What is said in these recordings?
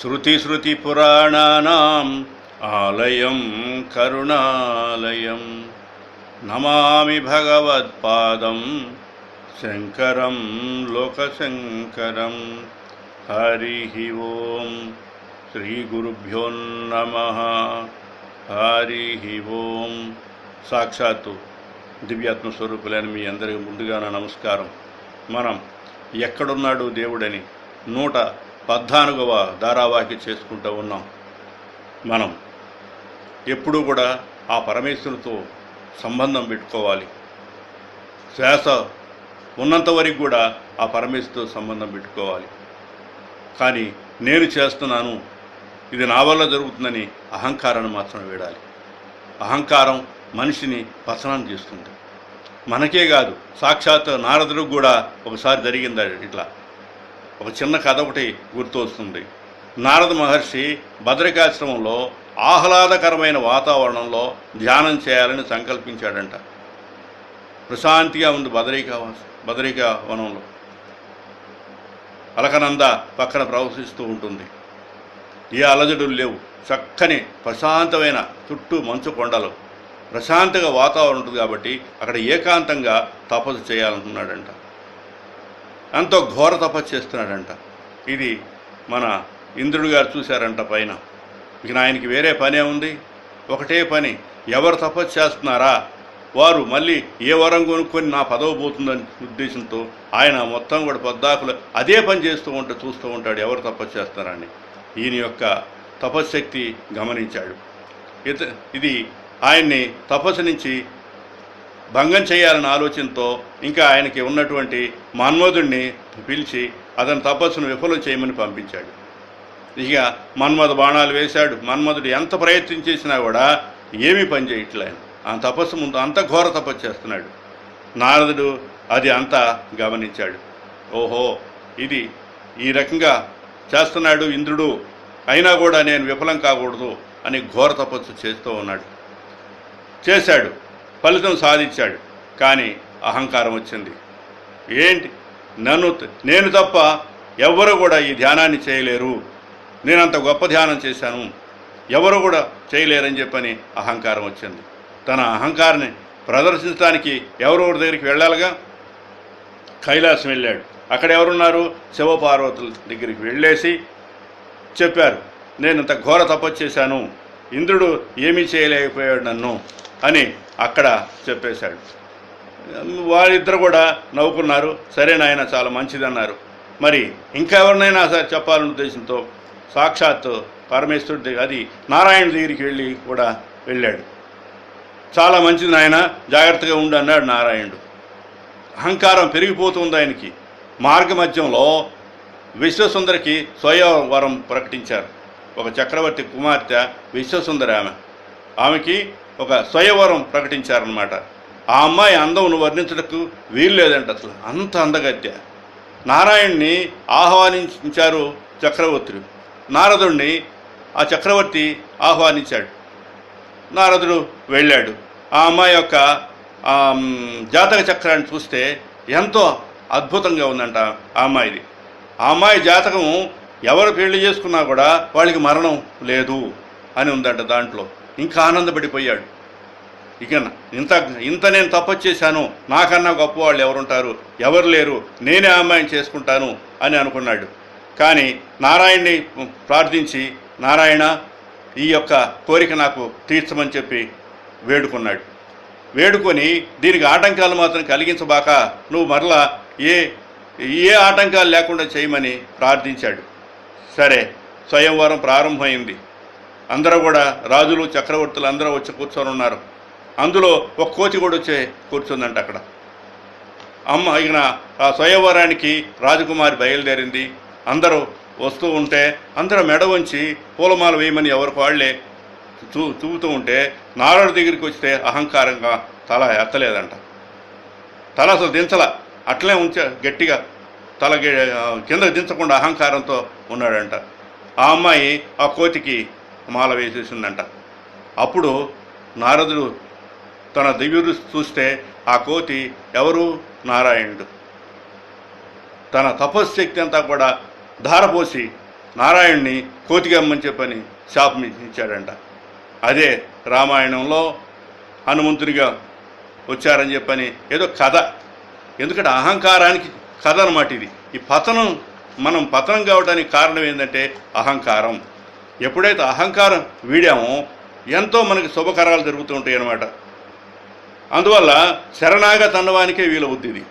శృతిస్మృతిపురాణానాం ఆలయం కరుణాలయం నమామి భగవత్పాదం శంకరం లోకశంకరం హరి ఓం శ్రీ గురుభ్యో నమ హరి ఓం సాక్షాత్తు దివ్యాత్మ స్వరూపులైన మీ అందరికీ ముందుగా నా నమస్కారం. మనం ఎక్కడున్నాడు దేవుడని నూట పద్నాలుగవ ధారావాహి చేసుకుంటూ ఉన్నాం మనం. ఎప్పుడూ కూడా ఆ పరమేశ్వరునితో సంబంధం పెట్టుకోవాలి. శ్వాస ఉన్నంత వరకు కూడా ఆ పరమేశ్వరుతో సంబంధం పెట్టుకోవాలి. కానీ నేను చేస్తున్నాను ఇది నా వల్ల జరుగుతుందని అహంకారాన్ని మాత్రం వేడాలి. అహంకారం మనిషిని పతనం చేస్తుంది. మనకే కాదు సాక్షాత్ నారదుడికి కూడా ఒకసారి జరిగింది ఇట్లా? ఒక చిన్న కథ ఒకటి గుర్తు వస్తుంది. నారద మహర్షి భద్రికాశ్రమంలో ఆహ్లాదకరమైన వాతావరణంలో ధ్యానం చేయాలని సంకల్పించాడంట. ప్రశాంతిగా ఉంది బదరికా బదరికా వనంలో. అలకనంద పక్కన ప్రవహిస్తూ ఉంటుంది. ఏ అలజడులు లేవు. చక్కని ప్రశాంతమైన చుట్టూ మంచు కొండలు. ప్రశాంతంగా వాతావరణం ఉంటుంది కాబట్టి అక్కడ ఏకాంతంగా తపస్సు చేయాలనుకున్నాడంట. ఎంతో ఘోర తపస్సు చేస్తున్నాడంట. ఇది మన ఇంద్రుడు గారు చూశారంట పైన. ఇక ఆయనకి వేరే పనే ఉంది. ఒకటే పని ఎవరు తపస్సు చేస్తున్నారా? వారు మళ్ళీ ఏ వరం కొనుక్కొని నా పదవి పోతుందని ఉద్దేశంతో ఆయన మొత్తం కూడా పొద్దాకులు అదే పని చేస్తూ ఉంటే చూస్తూ ఉంటాడు ఎవరు తపస్సు చేస్తారని. ఈయన యొక్క తపశ్శక్తి గమనించాడు. ఇత ఇది ఆయన్ని తపస్సు నుంచి భంగం చేయాలన్న ఆలోచనతో ఇంకా ఆయనకి ఉన్నటువంటి మన్మధుడిని పిలిచి అతని తపస్సును విఫలం చేయమని పంపించాడు. ఇక మన్మధ బాణాలు వేశాడు. మన్మధుడు ఎంత ప్రయత్నం చేసినా కూడా ఏమీ పని చేయట్లే ఆయన. ఆ తపస్సు ముందు అంత ఘోర తపస్సు చేస్తున్నాడు. నారదుడు అది అంతా గమనించాడు. ఓహో ఇది ఈ రకంగా చేస్తున్నాడు ఇంద్రుడు. అయినా కూడా నేను విఫలం కాకూడదు అని ఘోర తపస్సు చేస్తూ ఉన్నాడు. చేశాడు. ఫలితం సాధించాడు. కానీ అహంకారం వచ్చింది. ఏంటి? నన్ను నేను తప్ప ఎవ్వరు కూడా ఈ ధ్యానాన్ని చేయలేరు. నేను అంత గొప్ప ధ్యానం చేశాను. ఎవరు కూడా చేయలేరని చెప్పని అహంకారం వచ్చింది. తన అహంకారాన్ని ప్రదర్శించడానికి ఎవరెవరి దగ్గరికి వెళ్ళాలిగా? కైలాసం వెళ్ళాడు. అక్కడ ఎవరున్నారు? శివపార్వతుల దగ్గరికి వెళ్ళేసి చెప్పారు. నేను ఇంత ఘోర తపస్సు చేశాను. ఇంద్రుడు ఏమీ చేయలేకపోయాడు నన్ను. అని అక్కడ చెప్పేశాడు. వాళ్ళిద్దరు కూడా నవ్వుకున్నారు. సరే నాయన చాలా మంచిదన్నారు. మరి ఇంకా ఎవరినైనా సరే చెప్పాలనే ఉద్దేశంతో సాక్షాత్ పరమేశ్వరుడి దగ్గర అది నారాయణ దగ్గరికి వెళ్ళి కూడా వెళ్ళాడు. చాలా మంచిది నాయన జాగ్రత్తగా ఉండు అన్నాడు నారాయణుడు. అహంకారం పెరిగిపోతుంది ఆయనకి. మార్గమధ్యంలో విశ్వసుందరికి స్వయంవరం ప్రకటించారు. ఒక చక్రవర్తి కుమార్తె విశ్వసుందరి ఆమె. ఆమెకి ఒక స్వయవరం ప్రకటించారనమాట ఆ అమ్మాయి అందమును వర్ణించటకు వీలు లేదంట అసలు. అంత అందగత్య నారాయణ్ణి ఆహ్వానించారు చక్రవర్తులు. నారదుణ్ణి ఆ చక్రవర్తి ఆహ్వానించాడు. నారదుడు వెళ్ళాడు. ఆ అమ్మాయి యొక్క జాతక చక్రాన్ని చూస్తే ఎంతో అద్భుతంగా ఉందంట ఆ అమ్మాయిది. ఆ అమ్మాయి జాతకం ఎవరు పెళ్ళి చేసుకున్నా కూడా వాళ్ళకి మరణం లేదు అని ఉందంట దాంట్లో. ఇంకా ఆనందపడిపోయాడు. ఇక ఇంత ఇంత నేను తపస్సు చేశాను నాకన్నా గొప్ప వాళ్ళు ఎవరుంటారు? ఎవరు లేరు? నేనే అమ్మాయిని చేసుకుంటాను అని అనుకున్నాడు. కానీ నారాయణ్ణి ప్రార్థించి నారాయణ ఈ యొక్క కోరిక నాకు తీర్చమని చెప్పి వేడుకున్నాడు. వేడుకొని దీనికి ఆటంకాలు మాత్రం కలిగించబాక నువ్వు మరలా ఏ ఏ ఆటంకాలు లేకుండా చేయమని ప్రార్థించాడు. సరే స్వయంవరం ప్రారంభమైంది. అందరూ కూడా రాజులు చక్రవర్తులు అందరూ వచ్చి కూర్చొని ఉన్నారు. అందులో ఒక కోతి కూడా వచ్చే కూర్చుందంట అక్కడ. అమ్మ ఈయన ఆ స్వయంవరానికి రాజకుమారి బయలుదేరింది. అందరూ వస్తూ ఉంటే అందరూ మెడ వంచి పూలమాల వేయమని ఎవరికి వాళ్ళే చూ చూపుతూ ఉంటే నారాయణ దగ్గరికి వస్తే అహంకారంగా తల ఎత్తలేదంట. తల అసలు దించల అట్లే ఉంచ గట్టిగా తల కిందకు దించకుండా అహంకారంతో ఉన్నాడంట. ఆ అమ్మాయి ఆ కోతికి మాల వేసేసిందంట. అప్పుడు నారదుడు తన దివ్యుడు చూస్తే ఆ కోతి ఎవరు? నారాయణుడు. తన తపశ్శక్తి అంతా కూడా ధారపోసి నారాయణ్ణి కోతిగమ్మని చెప్పని శాపం ఇచ్చాడంట. అదే రామాయణంలో హనుమంతునిగా వచ్చారని చెప్పని ఏదో కథ. ఎందుకంటే అహంకారానికి కథ అనమాట ఇది. ఈ పతనం మనం పతనం కావడానికి కారణం ఏంటంటే అహంకారం. ఎప్పుడైతే అహంకారం వీడామో ఎంతో మనకి శుభకరాలు జరుగుతూ ఉంటాయి అన్నమాట. అందువల్ల శరణాగతి అన్నవానికే వీలవుద్ది ఇది.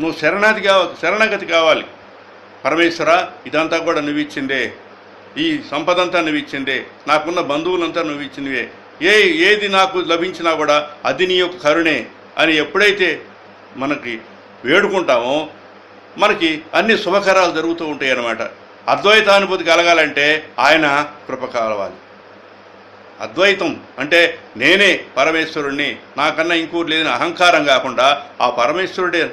నువ్వు శరణాది కావ శరణాగతి కావాలి. పరమేశ్వర ఇదంతా కూడా నువ్వు ఇచ్చిందే ఈ సంపదంతా నువ్వు ఇచ్చిందే నాకున్న బంధువులంతా నువ్వు ఇచ్చినవే ఏ ఏది నాకు లభించినా కూడా అది నీ యొక్క కరుణే అని ఎప్పుడైతే మనకి వేడుకుంటామో మనకి అన్ని శుభకరాలు జరుగుతూ ఉంటాయి అన్నమాట. అద్వైతానుభూతి కలగాలంటే ఆయన కృప కావాలి. అద్వైతం అంటే నేనే పరమేశ్వరుణ్ణి నాకన్నా ఇంకోటి లేదని అహంకారం కాకుండా ఆ పరమేశ్వరుడే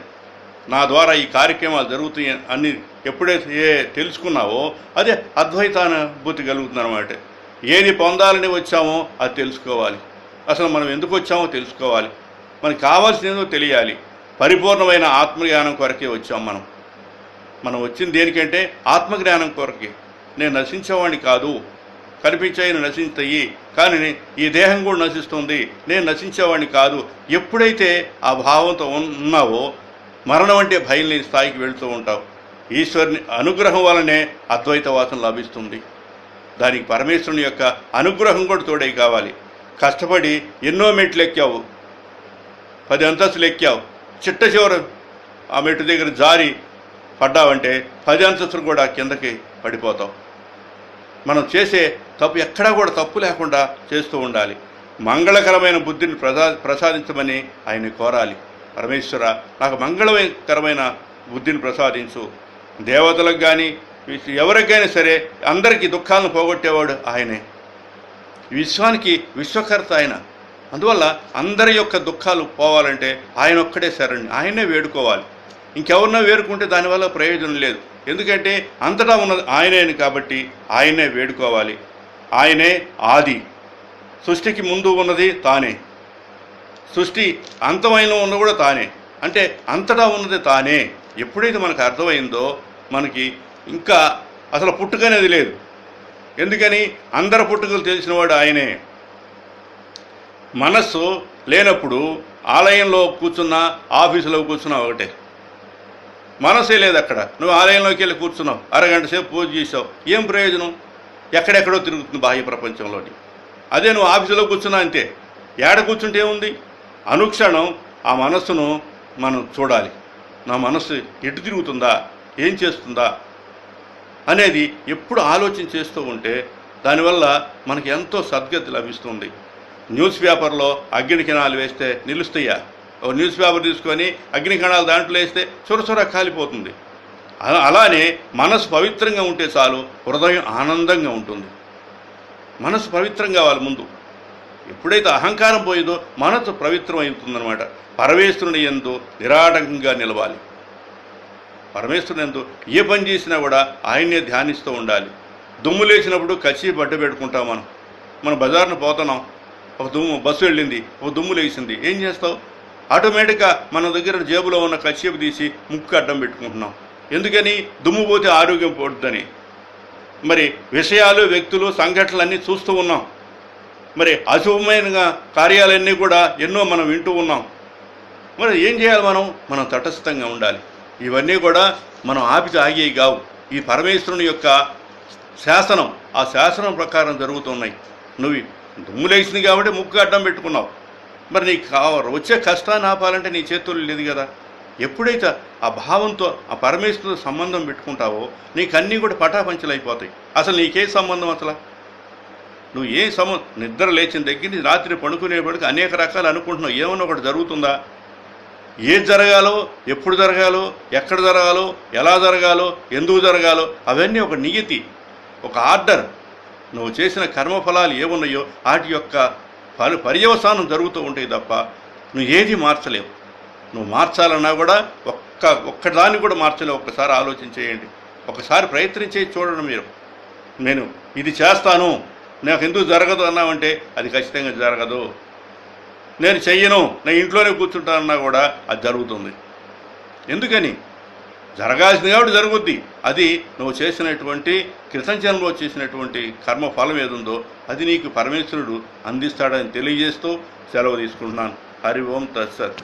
నా ద్వారా ఈ కార్యక్రమాలు జరుగుతాయి అని ఎప్పుడైతే ఏ తెలుసుకున్నావో అదే అద్వైతానుభూతి కలుగుతుంది అనమాట ఏది పొందాలని వచ్చామో అది తెలుసుకోవాలి. అసలు మనం ఎందుకు వచ్చామో తెలుసుకోవాలి. మనకి కావాల్సినదో తెలియాలి. పరిపూర్ణమైన ఆత్మజ్ఞానం కొరకే వచ్చాం మనం. మనం వచ్చింది దేనికంటే ఆత్మజ్ఞానం కొరకే. నేను నశించేవాడిని కాదు. కనిపించాయని నశిస్తాయి కానీ ఈ దేహం కూడా నశిస్తుంది. నేను నశించేవాడిని కాదు. ఎప్పుడైతే ఆ భావంతో ఉన్నావో మరణం అంటే భయం లేని స్థాయికి వెళుతూ ఉంటావు. ఈశ్వరుని అనుగ్రహం వలనే అద్వైతవాసం లభిస్తుంది. దానికి పరమేశ్వరుని యొక్క అనుగ్రహం కూడా తోడై కావాలి. కష్టపడి ఎన్నో మెట్లు ఎక్కావు. పది అంతస్తులు ఎక్కావు. చిట్ట చివర ఆ మెట్టు దగ్గర జారి పడ్డావంటే పది అంతస్తులు కూడా కిందకి పడిపోతాం. మనం చేసే తప్పు ఎక్కడా కూడా తప్పు లేకుండా చేస్తూ ఉండాలి. మంగళకరమైన బుద్ధిని ప్రసా ప్రసాదించమని ఆయన కోరాలి. పరమేశ్వర నాకు మంగళకరమైన బుద్ధిని ప్రసాదించు. దేవతలకు కానీ ఎవరికైనా సరే అందరికీ దుఃఖాలను పోగొట్టేవాడు ఆయనే. విశ్వానికి విశ్వకర్త ఆయన. అందువల్ల అందరి యొక్క దుఃఖాలు పోవాలంటే ఆయన ఒక్కడే శరణ్యం ఆయనే వేడుకోవాలి. ఇంకెవరినో వేడుకుంటే దానివల్ల ప్రయోజనం లేదు. ఎందుకంటే అంతటా ఉన్నది ఆయనే కాబట్టి ఆయనే వేడుకోవాలి. ఆయనే ఆది. సృష్టికి ముందు ఉన్నది తానే. సృష్టి అంతమైన ఉన్న కూడా తానే. అంటే అంతటా ఉన్నది తానే. ఎప్పుడైతే మనకు అర్థమైందో మనకి ఇంకా అసలు పుట్టుకనేది లేదు. ఎందుకని? అందరి పుట్టుకలు తెలిసినవాడు ఆయనే. మనస్సు లేనప్పుడు ఆలయంలో కూర్చున్నా ఆఫీసులో కూర్చున్నా ఒకటే. మనసే లేదు అక్కడ. నువ్వు ఆలయంలోకి వెళ్ళి కూర్చున్నావు. అరగంట సేపు పూజ చేసావు ఏం ప్రయోజనం? ఎక్కడెక్కడో తిరుగుతుంది బాహ్య ప్రపంచంలోని. అదే నువ్వు ఆఫీసులో కూర్చున్నా అంతే. ఏడ కూర్చుంటే ఏముంది? అనుక్షణం ఆ మనస్సును మనం చూడాలి. నా మనస్సు ఎటు తిరుగుతుందా? ఏం చేస్తుందా? అనేది ఎప్పుడు ఆలోచన చేస్తూ ఉంటే దానివల్ల మనకి ఎంతో సద్గతి లభిస్తుంది. న్యూస్ పేపర్లో అగ్ని కిణాలు వేస్తే నిలుస్తాయా? న్యూస్ పేపర్ తీసుకొని అగ్నికణాలు దాంట్లో వేస్తే చొరచొర కాలిపోతుంది. అలా- అలానే మనసు పవిత్రంగా ఉంటే చాలు హృదయం ఆనందంగా ఉంటుంది. మనసు పవిత్రం కావాలి ముందు. ఎప్పుడైతే అహంకారం పోయిందో మనసు పవిత్రం అవుతుందన్నమాట పరమేశ్వరుని ఎందు నిరాటంకంగా నిలవాలి. పరమేశ్వరుని ఎందు ఏ పని చేసినా కూడా ఆయన్నే ధ్యానిస్తూ ఉండాలి. దుమ్ము లేచినప్పుడు కచ్చి బడ్డ పెట్టుకుంటాం మనం. మనం బజార్ను పోతున్నాం. ఒక దుమ్ము బస్సు వెళ్ళింది ఒక దుమ్ము లేచింది. ఏం చేస్తావు? ఆటోమేటిక్గా మన దగ్గర జేబులో ఉన్న కచ్చేపు తీసి ముక్కు అడ్డం పెట్టుకుంటున్నాం. ఎందుకని? దుమ్ము పోతే ఆరోగ్యం పోతుందని. మరి విషయాలు వ్యక్తులు సంఘటనలు అన్నీ చూస్తూ ఉన్నాం. మరి అశుభమైన కార్యాలన్నీ కూడా ఎన్నో మనం వింటూ ఉన్నాం. మరి ఏం చేయాలి మనం? మనం తటస్థంగా ఉండాలి. ఇవన్నీ కూడా మనం ఆపితే ఆగేవి కావు. ఈ పరమేశ్వరుని యొక్క శాసనం ఆ శాసనం ప్రకారం జరుగుతున్నాయి నువ్వు దుమ్ములేసింది కాబట్టి ముక్కు అడ్డం పెట్టుకున్నావు. మరి నీకు కావాలి వచ్చే కష్టాన్ని ఆపాలంటే నీ చేతుల్లో లేదు కదా. ఎప్పుడైతే ఆ భావంతో ఆ పరమేశ్వరుతో సంబంధం పెట్టుకుంటావో నీకు అన్నీ కూడా పటాపంచలు అయిపోతాయి. అసలు నీకే సంబంధం అసలు? నువ్వు ఏ సమ నిద్ర లేచిన దగ్గర నుంచి రాత్రి పడుకునేప్పటికి అనేక రకాలు అనుకుంటున్నావు. ఏమన్నా ఒకటి జరుగుతుందా? ఏది జరగాలో ఎప్పుడు జరగాలో ఎక్కడ జరగాలో ఎలా జరగాలో ఎందుకు జరగాలో అవన్నీ ఒక నియతి ఒక ఆర్డర్. నువ్వు చేసిన కర్మఫలాలు ఏమున్నాయో వాటి యొక్క పరి పర్యవసానం జరుగుతూ ఉంటాయి తప్ప నువ్వు ఏది మార్చలేవు. నువ్వు మార్చాలన్నా కూడా ఒక్క ఒక్కదాన్ని కూడా మార్చలేవు. ఒక్కసారి ఆలోచన చేయండి. ఒకసారి ప్రయత్నించే చూడండి మీరు. నేను ఇది చేస్తాను. నాకు ఎందుకు జరగదు అన్నామంటే అది ఖచ్చితంగా జరగదు. నేను చెయ్యను. నేను ఇంట్లోనే కూర్చుంటానన్నా కూడా అది జరుగుతుంది. ఎందుకని? జరగాల్సింది కాబట్టి జరుగుద్ది. అది నువ్వు చేసినటువంటి కృతజ్ఞంలో చేసినటువంటి కర్మ ఫలం ఏదుందో అది నీకు పరమేశ్వరుడు అందిస్తాడని తెలియజేస్తూ సెలవు తీసుకుంటున్నాను. హరి ఓం తత్సత్.